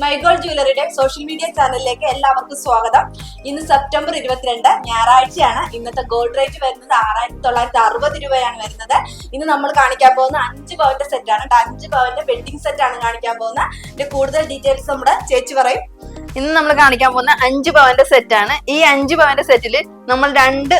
മൈഗോൾ ജ്വല്ലറിയുടെ social media ചാനലിലേക്ക് എല്ലാവർക്കും സ്വാഗതം. ഇന്ന് സെപ്റ്റംബർ ഇരുപത്തിരണ്ട് ഞായറാഴ്ചയാണ്. ഇന്നത്തെ ഗോൾഡ് റേറ്റ് വരുന്നത് ആറായിരത്തി തൊള്ളായിരത്തി അറുപത് രൂപയാണ് വരുന്നത്. ഇന്ന് നമ്മൾ കാണിക്കാൻ പോകുന്ന അഞ്ച് പവന്റെ സെറ്റാണ് അഞ്ച് പവന്റെ വെഡിങ് സെറ്റ് ആണ് കാണിക്കാൻ പോകുന്നത്. ഇതിന്റെ കൂടുതൽ ഡീറ്റെയിൽസ് നമ്മുടെ ചേച്ചി പറയും. ഇന്ന് നമ്മൾ കാണിക്കാൻ പോകുന്ന അഞ്ച് പവന്റെ സെറ്റ് ആണ്. ഈ അഞ്ച് പവന്റെ സെറ്റിൽ നമ്മൾ രണ്ട്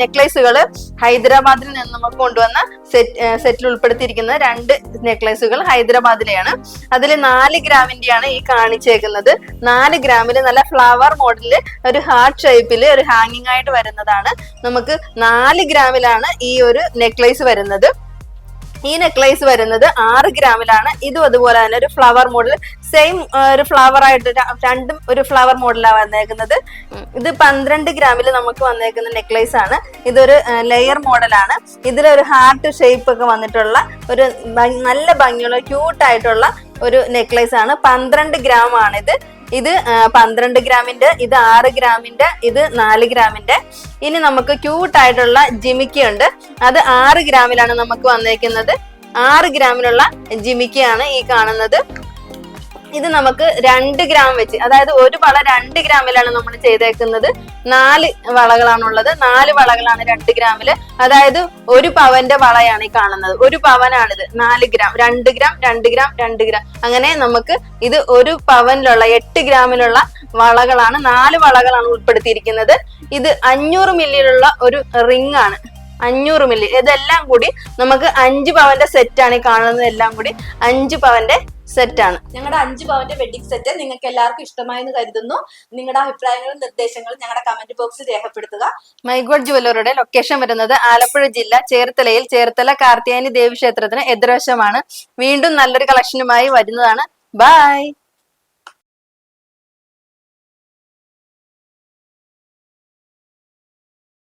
നെക്ലേസുകൾ ഹൈദരാബാദിൽ നിന്ന് നമുക്ക് കൊണ്ടുവന്ന സെറ്റ് സെറ്റിൽ ഉൾപ്പെടുത്തിയിരിക്കുന്ന രണ്ട് നെക്ലേസുകൾ ഹൈദരാബാദിലെയാണ്. അതിൽ നാല് ഗ്രാമിന്റെയാണ് ഈ കാണിച്ചേക്കുന്നത്. നാല് ഗ്രാമിൽ നല്ല ഫ്ലവർ മോഡലിൽ ഒരു ഹാർട്ട് ഷേപ്പിൽ ഒരു ഹാങ്ങിങ് ആയിട്ട് വരുന്നതാണ്. നമുക്ക് നാല് ഗ്രാമിലാണ് ഈ ഒരു നെക്ലേസ് വരുന്നത്. ഈ നെക്ലേസ് വരുന്നത് ആറ് ഗ്രാമിലാണ്. ഇതും അതുപോലെ തന്നെ ഒരു ഫ്ലവർ മോഡൽ സെയിം ഒരു ഫ്ലവർ ആയിട്ട് രണ്ടും ഒരു ഫ്ലവർ മോഡലാണ് വന്നേക്കുന്നത്. ഇത് പന്ത്രണ്ട് ഗ്രാമിൽ നമുക്ക് വന്നേക്കുന്ന നെക്ലേസ് ആണ്. ഇതൊരു ലെയർ മോഡലാണ് ഇതിലൊരു ഹാർട്ട് ഷേപ്പ് ഒക്കെ വന്നിട്ടുള്ള ഒരു നല്ല ഭംഗിയുള്ള ക്യൂട്ട് ആയിട്ടുള്ള ഒരു നെക്ലേസ് ആണ്. പന്ത്രണ്ട് ഗ്രാം ആണിത്. ഇത് പന്ത്രണ്ട് ഗ്രാമിന്റെ ഇത് ആറ് ഗ്രാമിന്റെ ഇത് നാല് ഗ്രാമിന്റെ. ഇനി നമുക്ക് ക്യൂട്ട് ആയിട്ടുള്ള ജിമിക്കി ഉണ്ട് അത് ആറ് ഗ്രാമിലാണ് നമുക്ക് വന്നേക്കുന്നത്. ആറ് ഗ്രാമിലുള്ള ജിമിക്കിയാണ് ഈ കാണുന്നത്. ഇത് നമുക്ക് രണ്ട് ഗ്രാം വെച്ച് അതായത് ഒരു വള രണ്ട് ഗ്രാമിലാണ് നമ്മൾ ചെയ്തേക്കുന്നത്. നാല് വളകളാണുള്ളത്. നാല് വളകളാണ് രണ്ട് ഗ്രാമിൽ അതായത് ഒരു പവന്റെ വളയാണ് ഈ കാണുന്നത്. ഒരു പവനാണിത്. നാല് ഗ്രാം രണ്ട് ഗ്രാം രണ്ട് ഗ്രാം രണ്ട് ഗ്രാം അങ്ങനെ നമുക്ക് ഇത് ഒരു പവനിലുള്ള എട്ട് ഗ്രാമിലുള്ള വളകളാണ് നാല് വളകളാണ് ഉൾപ്പെടുത്തിയിരിക്കുന്നത്. ഇത് അഞ്ഞൂറ് മില്ലിയിലുള്ള ഒരു റിംഗ് ആണ്. അഞ്ഞൂറ് മില്ലി ഇതെല്ലാം കൂടി നമുക്ക് അഞ്ച് പവന്റെ സെറ്റാണ് ഈ കാണുന്നത് എല്ലാം കൂടി അഞ്ച് പവന്റെ സെറ്റാണ് ഞങ്ങളുടെ അഞ്ച് പവന്റെ വെഡിങ് സെറ്റ് നിങ്ങൾക്ക് എല്ലാവർക്കും ഇഷ്ടമായെന്ന് കരുതുന്നു. നിങ്ങളുടെ അഭിപ്രായങ്ങളും നിർദ്ദേശങ്ങളും ഞങ്ങളുടെ കമന്റ് ബോക്സിൽ രേഖപ്പെടുത്തുക. മൈഗോഡ് ജുവല്ലറിയുടെ ലൊക്കേഷൻ വരുന്നത് ആലപ്പുഴ ജില്ല ചേർത്തലയിൽ ചേർത്തല കാർത്തിയാനി ദേവി ക്ഷേത്രത്തിന് എതിർവശമാണ്. വീണ്ടും നല്ലൊരു കളക്ഷനുമായി വരുന്നതാണ്. ബൈ